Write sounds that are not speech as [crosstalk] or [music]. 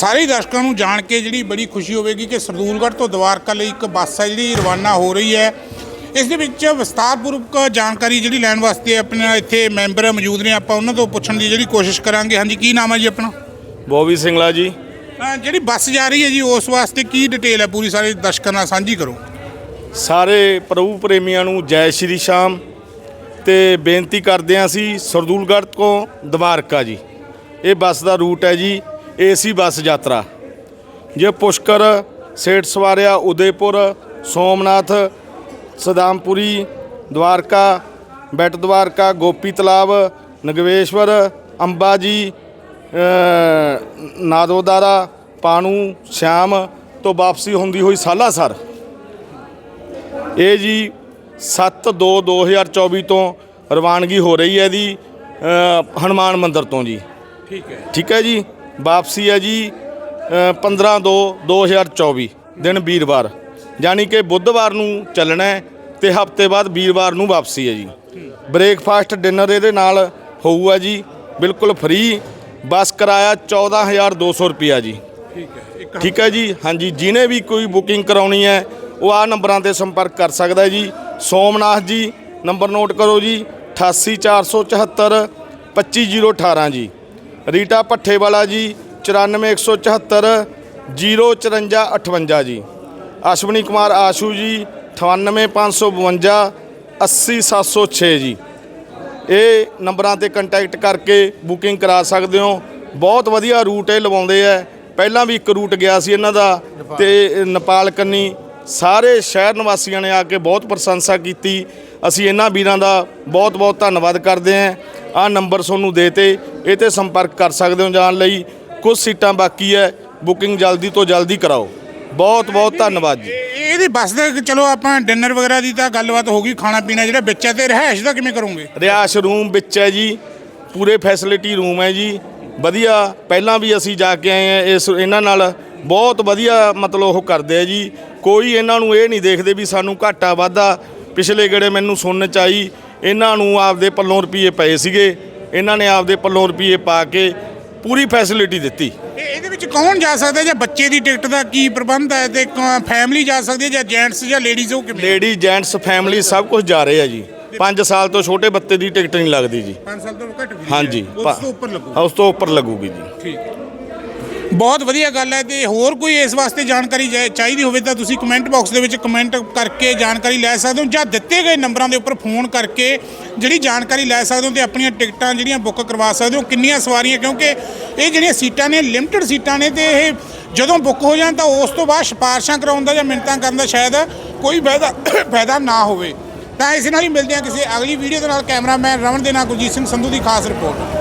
ਸਾਰੇ ਦਰਸ਼ਕਾਂ ਨੂੰ ਜਾਣ ਕੇ ਜਿਹੜੀ ਬੜੀ ਖੁਸ਼ੀ ਹੋਵੇਗੀ ਕਿ ਸਰਦੂਲਗੜ੍ਹ ਤੋਂ ਦਵਾਰਕਾ ਲਈ ਇੱਕ ਬੱਸ ਹੈ ਜਿਹੜੀ ਰਵਾਨਾ ਹੋ ਰਹੀ ਹੈ। ਇਸ ਦੇ ਵਿੱਚ ਵਿਸਤਾਰਪੂਰਵਕ ਜਾਣਕਾਰੀ ਜਿਹੜੀ ਲੈਣ ਵਾਸਤੇ ਆਪਣੇ ਇੱਥੇ ਮੈਂਬਰ ਮੌਜੂਦ ਨੇ ਆਪਾਂ ਉਹਨਾਂ ਤੋਂ ਪੁੱਛਣ ਦੀ ਜਿਹੜੀ ਕੋਸ਼ਿਸ਼ ਕਰਾਂਗੇ। ਹਾਂਜੀ ਕੀ ਨਾਮ ਹੈ ਜੀ ਆਪਣਾ? ਬੋਬੀ ਸਿੰਗਲਾ ਜੀ। ਜਿਹੜੀ ਬੱਸ ਜਾ ਰਹੀ ਹੈ ਜੀ ਉਸ ਵਾਸਤੇ ਕੀ ਡਿਟੇਲ ਹੈ? ਪੂਰੀ ਸਾਰੇ ਦਰਸ਼ਕਾਂ ਨਾਲ ਸਾਂਝੀ ਕਰੋ। ਸਾਰੇ ਪ੍ਰਭੂ ਪ੍ਰੇਮੀਆਂ ਨੂੰ ਜੈ ਸ਼੍ਰੀ ਸ਼ਾਮ ਤੇ ਬੇਨਤੀ ਕਰਦੇ ਹਾਂ ਅਸੀਂ ਸਰਦੂਲਗੜ੍ਹ ਤੋਂ ਦਵਾਰਕਾ ਜੀ। ਇਹ ਬੱਸ ਦਾ ਰੂਟ ਹੈ ਜੀ। ਏਸੀ ਬੱਸ ਯਾਤਰਾ ਜੇ ਪੁਸ਼ਕਰ ਸੇਠ ਸਵਾਰਿਆ ਉਦੇਪੁਰ ਸੋਮਨਾਥ ਸਦਾਮਪੁਰੀ ਦਵਾਰਕਾ ਬੈਟ ਦਵਾਰਕਾ ਗੋਪੀ ਤਲਾਬ ਨਗਵੇਸ਼ਵਰ ਅੰਬਾ ਜੀ ਨਾਦੋਦਾਰਾ ਪਾਣੂ ਸ਼ਾਮ ਤੋਂ ਵਾਪਸੀ ਹੁੰਦੀ ਹੋਈ ਸਾਲਾਸਰ। ਇਹ ਜੀ 7/2/2024 ਤੋਂ ਰਵਾਨਗੀ ਹੋ ਰਹੀ ਹੈ ਦੀ ਹਨੂਮਾਨ ਮੰਦਿਰ ਤੋਂ ਜੀ। ਠੀਕ ਹੈ। ਠੀਕ ਹੈ ਜੀ? ਵਾਪਸੀ ਹੈ ਜੀ 15/2/2024 ਦਿਨ ਵੀਰਵਾਰ। ਯਾਨੀ ਕਿ ਬੁੱਧਵਾਰ ਨੂੰ ਚੱਲਣਾ ਹੈ ਤੇ ਹਫ਼ਤੇ ਬਾਅਦ ਵੀਰਵਾਰ ਨੂੰ ਵਾਪਸੀ ਹੈ ਜੀ। ਬ੍ਰੇਕਫਾਸਟ ਡਿਨਰ ਇਹਦੇ ਨਾਲ ਹੋਊਗਾ ਜੀ ਬਿਲਕੁਲ ਫ੍ਰੀ। ਬੱਸ ਕਿਰਾਇਆ 14200 ਰੁਪਿਆ ਜੀ। ਠੀਕ ਹੈ ਇੱਕ ਠੀਕ ਹੈ ਜੀ? ਹਾਂਜੀ ਜਿਹਨੇ ਵੀ ਕੋਈ ਬੁਕਿੰਗ ਕਰਾਉਣੀ ਹੈ ਉਹ ਆ ਨੰਬਰਾਂ ਤੇ ਸੰਪਰਕ ਕਰ ਸਕਦਾ ਹੈ ਜੀ। ਸੋਮਨਾਥ ਜੀ ਨੰਬਰ ਨੋਟ ਕਰੋ ਜੀ 88474 25018 ਜੀ। ਰੀਟਾ ਭੱਠੇ ਵਾਲਾ ਜੀ 94174 05458 ਜੀ। ਅਸ਼ਵਨੀ ਕੁਮਾਰ ਆਸ਼ੂ ਜੀ 98552 80706 ਜੀ। ਇਹ ਨੰਬਰਾਂ ਤੇ ਕੰਟੈਕਟ ਕਰਕੇ ਬੁਕਿੰਗ ਕਰਾ ਸਕਦੇ ਹੋ। ਬਹੁਤ ਵਧੀਆ ਰੂਟ ਇਹ ਲਵਾਉਂਦੇ ਆ। ਪਹਿਲਾਂ ਵੀ ਇੱਕ ਰੂਟ ਗਿਆ ਸੀ ਇਹਨਾਂ ਦਾ ਤੇ ਨੇਪਾਲ ਕੰਨੀ ਸਾਰੇ ਸ਼ਹਿਰ ਨਿਵਾਸੀਆਂ ਨੇ ਆ ਕੇ ਬਹੁਤ ਪ੍ਰਸ਼ੰਸਾ ਕੀਤੀ। ਅਸੀਂ ਇਹਨਾਂ ਵੀਰਾਂ ਦਾ ਬਹੁਤ ਬਹੁਤ ਧੰਨਵਾਦ ਕਰਦੇ ਹਾਂ। ਆ ਨੰਬਰ ਤੁਹਾਨੂੰ ਦੇਤੇ ਇਹ ਤੇ ਸੰਪਰਕ ਕਰ ਸਕਦੇ ਹੋ ਜਾਣ ਲਈ। ਕੁਝ ਸੀਟਾਂ ਬਾਕੀ ਹੈ। ਬੁਕਿੰਗ ਜਲਦੀ ਤੋਂ ਜਲਦੀ ਕਰਾਓ। ਬਹੁਤ ਬਹੁਤ ਧੰਨਵਾਦ ਜੀ। ਇਹਦੀ ਬੱਸ ਦੇ ਚਲੋ ਆਪਾਂ ਡਿਨਰ ਵਗੈਰਾ ਦੀ ਤਾਂ ਗੱਲਬਾਤ ਹੋ ਗਈ ਖਾਣਾ ਪੀਣਾ ਜਿਹੜਾ ਵਿੱਚ ਹੈ ਤੇ ਰਹਿائش ਦਾ ਕਿਵੇਂ ਕਰੋਗੇ? ਰਿਹਾਇਸ਼ ਰੂਮ ਵਿੱਚ ਹੈ ਜੀ। ਪੂਰੇ ਫੈਸਿਲਿਟੀ ਰੂਮ ਹੈ ਜੀ। ਵਧੀਆ। ਪਹਿਲਾਂ ਵੀ ਅਸੀਂ ਜਾ ਕੇ ਆਏ ਆ ਇਸ ਇਹਨਾਂ ਨਾਲ ਬਹੁਤ ਵਧੀਆ ਮਤਲਬ ਉਹ ਕਰਦੇ ਆ ਜੀ। ਕੋਈ ਇਹਨਾਂ ਨੂੰ ਇਹ ਨਹੀਂ ਦੇਖਦੇ ਵੀ ਸਾਨੂੰ ਘਾਟਾ ਵਾਧਾ। ਪਿਛਲੇ ਗੜੇ ਮੈਨੂੰ ਸੁਣਨ ਚ ਆਈ। ਇਹਨਾਂ ਨੂੰ ਆਪਦੇ ਪੱਲੋਂ ਰੁਪਏ ਪਏ ਸੀਗੇ। ਇਹਨਾਂ ਨੇ ਆਪਦੇ ਪੱਲੋਂ ਰੁਪਏ ਪਾ ਕੇ ਪੂਰੀ ਫੈਸਿਲਿਟੀ ਦਿੱਤੀ। ਇਹ ਇਹਦੇ ਵਿੱਚ ਕੌਣ ਜਾ ਸਕਦਾ ਜਾਂ ਬੱਚੇ ਦੀ ਟਿਕਟ ਦਾ ਕੀ ਪ੍ਰਬੰਧ ਹੈ ਤੇ ਫੈਮਿਲੀ ਜਾ ਸਕਦੀ ਹੈ ਜਾਂ ਜੈਂਟਸ ਜਾਂ ਲੇਡੀਜ਼ ਉਹ ਕਿਵੇਂ? ਲੇਡੀ ਜੈਂਟਸ ਫੈਮਿਲੀ ਸਭ ਕੁਝ ਜਾ ਰਹੇ ਆ ਜੀ। 5 ਸਾਲ ਤੋਂ ਛੋਟੇ ਬੱਤੇ ਦੀ ਟਿਕਟ ਨਹੀਂ ਲੱਗਦੀ ਜੀ। 5 ਸਾਲ ਤੋਂ ਘੱਟ ਵੀ ਹਾਂਜੀ ਉਸ ਤੋਂ ਉੱਪਰ ਲੱਗੂ। ਉਸ ਤੋਂ ਉੱਪਰ ਲੱਗੂਗੀ ਜੀ। ਠੀਕ ਹੈ। ਬਹੁਤ ਵਧੀਆ ਗੱਲ ਹੈ ਤੇ ਹੋਰ ਕੋਈ ਇਸ ਵਾਸਤੇ ਜਾਣਕਾਰੀ ਜਾ- ਚਾਹੀਦੀ ਹੋਵੇ ਤਾਂ ਤੁਸੀਂ ਕਮੈਂਟ ਬਾਕਸ ਦੇ ਵਿੱਚ ਕਮੈਂਟ ਕਰਕੇ ਜਾਣਕਾਰੀ ਲੈ ਸਕਦੇ ਹੋ ਜਾਂ ਦਿੱਤੇ ਗਏ ਨੰਬਰਾਂ ਦੇ ਉੱਪਰ ਫੋਨ ਕਰਕੇ ਜਿਹੜੀ ਜਾਣਕਾਰੀ ਲੈ ਸਕਦੇ ਹੋ ਤੇ ਆਪਣੀਆਂ ਟਿਕਟਾਂ ਜਿਹੜੀਆਂ ਬੁੱਕ ਕਰਵਾ ਸਕਦੇ ਹੋ, ਕਿੰਨੀਆਂ ਸਵਾਰੀਆਂ, ਕਿਉਂਕਿ ਇਹ ਜਿਹੜੀਆਂ ਸੀਟਾਂ ਨੇ ਲਿਮਟਿਡ ਸੀਟਾਂ ਨੇ ਤੇ ਇਹ ਜਦੋਂ ਬੁੱਕ ਹੋ ਜਾਣ ਤਾਂ ਉਸ ਤੋਂ ਬਾਅਦ ਸਿਫਾਰਸ਼ਾਂ ਕਰਾਉਣ ਦਾ ਜਾਂ ਮਿੰਟਾਂ ਕਰਨ ਦਾ ਸ਼ਾਇਦ ਕੋਈ ਫਾਇਦਾ [coughs] ਫਾਇਦਾ ਨਾ ਹੋਵੇ। ਤਾਂ ਇਸ ਨਾਲ ਹੀ ਮਿਲਦੇ ਹਾਂ ਕਿਸੇ ਅਗਲੀ ਵੀਡੀਓ ਦੇ ਨਾਲ। ਕੈਮਰਾਮੈਨ ਰਮਨ ਦੇ ਨਾਲ ਗੁਰਜੀਤ ਸਿੰਘ ਸੰਧੂ ਦੀ ਖਾਸ ਰਿਪੋਰਟ